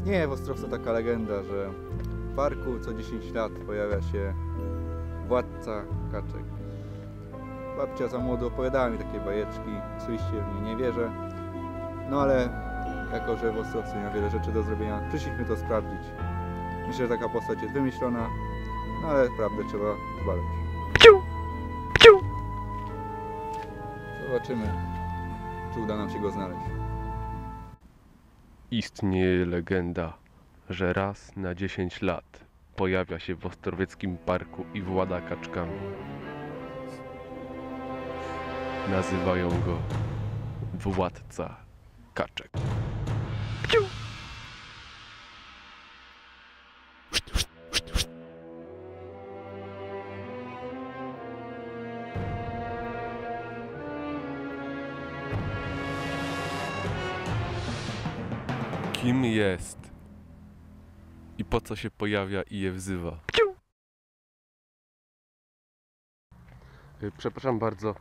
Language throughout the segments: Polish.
Istnieje w Ostrowcu taka legenda, że w parku co 10 lat pojawia się władca kaczek. Babcia za młodo opowiadała mi takie bajeczki, oczywiście w nie nie wierzę. No ale jako, że w Ostrowcu nie ma wiele rzeczy do zrobienia, przyszliśmy to sprawdzić. Myślę, że taka postać jest wymyślona, no ale prawdę trzeba zbadać. Zobaczymy, czy uda nam się go znaleźć. Istnieje legenda, że raz na 10 lat pojawia się w Ostrowieckim Parku i włada kaczkami. Nazywają go władca kaczek. Kim jest? I po co się pojawia i je wzywa? Y, Przepraszam bardzo,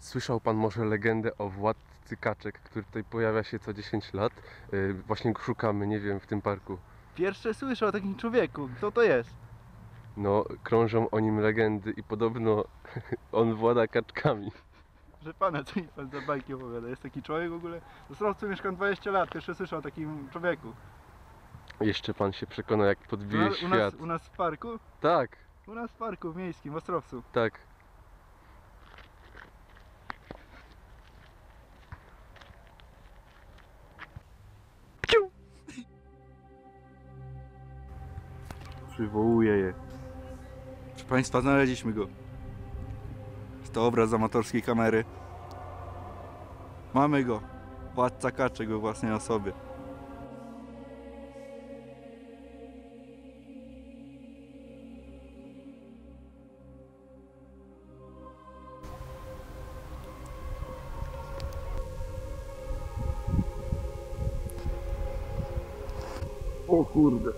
słyszał pan może legendę o władcy kaczek, który tutaj pojawia się co 10 lat? Y, Właśnie go szukamy, nie wiem, w tym parku. Pierwsze słyszę o takim człowieku. Kto to jest? No, krążą o nim legendy i podobno on włada kaczkami. Że pana, co mi pan za bajki opowiada? Jest taki człowiek w ogóle? W Ostrowcu mieszkam 20 lat, pierwsze słyszę o takim człowieku. Jeszcze pan się przekona, jak podbije nas, u, nas, świat. u nas w parku? Tak, U nas w parku w miejskim, w Ostrowcu. tak. Przywołuję je. Proszę Państwa, znaleźliśmy go. To obraz amatorskiej kamery. Mamy go. Władca kaczek we własnej osobie. O kurde.